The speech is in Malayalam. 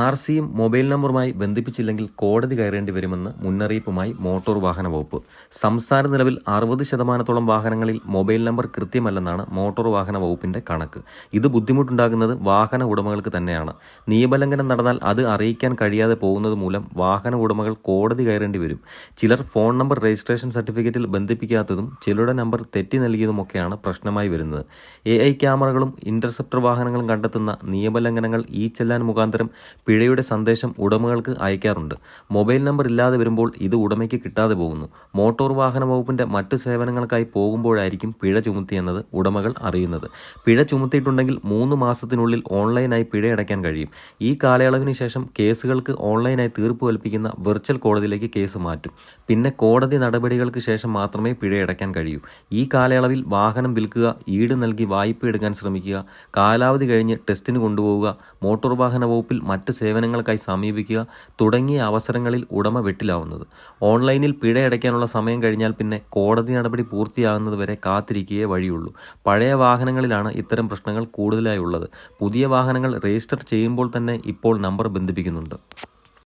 ആർ സിയും മൊബൈൽ നമ്പറുമായി ബന്ധിപ്പിച്ചില്ലെങ്കിൽ കോടതി കയറേണ്ടി വരുമെന്ന് മുന്നറിയിപ്പുമായി മോട്ടോർ വാഹന വകുപ്പ്. സംസ്ഥാന നിലവിൽ അറുപത് ശതമാനത്തോളം വാഹനങ്ങളിൽ മൊബൈൽ നമ്പർ കൃത്യമല്ലെന്നാണ് മോട്ടോർ വാഹന വകുപ്പിന്റെ കണക്ക്. ഇത് ബുദ്ധിമുട്ടുണ്ടാകുന്നത് വാഹന ഉടമകൾക്ക് തന്നെയാണ്. നിയമലംഘനം നടന്നാൽ അത് അറിയിക്കാൻ കഴിയാതെ പോകുന്നത് മൂലം വാഹന ഉടമകൾ കോടതി കയറേണ്ടി വരും. ചിലർ ഫോൺ നമ്പർ രജിസ്ട്രേഷൻ സർട്ടിഫിക്കറ്റിൽ ബന്ധിപ്പിക്കാത്തതും ചിലരുടെ നമ്പർ തെറ്റി നൽകിയതുമൊക്കെയാണ് പ്രശ്നമായി വരുന്നത്. എ ഐ ക്യാമറകളും ഇന്റർസെപ്റ്റർ വാഹനങ്ങളും കണ്ടെത്തുന്ന നിയമലംഘനങ്ങൾ ഈ ചെല്ലാൻ മുഖാന്തരം പിഴയുടെ സന്ദേശം ഉടമകൾക്ക് അയക്കാറുണ്ട്. മൊബൈൽ നമ്പർ ഇല്ലാതെ വരുമ്പോൾ ഇത് ഉടമയ്ക്ക് കിട്ടാതെ പോകുന്നു. മോട്ടോർ വാഹന വകുപ്പിന്റെ മറ്റ് സേവനങ്ങൾക്കായി പോകുമ്പോഴായിരിക്കും പിഴ ചുമത്തിയെന്നത് ഉടമകൾ അറിയുന്നത്. പിഴ ചുമത്തിയിട്ടുണ്ടെങ്കിൽ മൂന്ന് മാസത്തിനുള്ളിൽ ഓൺലൈനായി പിഴ അടയ്ക്കാൻ കഴിയും. ഈ കാലയളവിന് ശേഷം കേസുകൾക്ക് ഓൺലൈനായി തീർപ്പ് കൽപ്പിക്കുന്ന വെർച്വൽ കോടതിയിലേക്ക് കേസ് മാറ്റും. പിന്നെ കോടതി നടപടികൾക്ക് ശേഷം മാത്രമേ പിഴയടയ്ക്കാൻ കഴിയൂ. ഈ കാലയളവിൽ വാഹനം വിൽക്കുക ഈട് നൽകി വായ്പ എടുക്കാൻ ശ്രമിക്കുക കാലാവധി കഴിഞ്ഞ് ടെസ്റ്റിന് കൊണ്ടുപോവുക മോട്ടോർ വാഹന വകുപ്പിൽ മറ്റ് സേവനങ്ങൾക്കായി സമീപിക്കുക തുടങ്ങിയ അവസരങ്ങളിൽ ഉടമ വെട്ടിലാവുന്നത്. ഓൺലൈനിൽ പിഴയടയ്ക്കാനുള്ള സമയം കഴിഞ്ഞാൽ പിന്നെ കോടതി നടപടി പൂർത്തിയാകുന്നത് വരെ കാത്തിരിക്കുകയേ വഴിയുള്ളൂ. പഴയ വാഹനങ്ങളിലാണ് ഇത്തരം പ്രശ്നങ്ങൾ കൂടുതലായുള്ളത് പുതിയ വാഹനങ്ങൾ രജിസ്റ്റർ ചെയ്യുമ്പോൾ തന്നെ ഇപ്പോൾ നമ്പർ ബന്ധിപ്പിക്കുന്നുണ്ട്.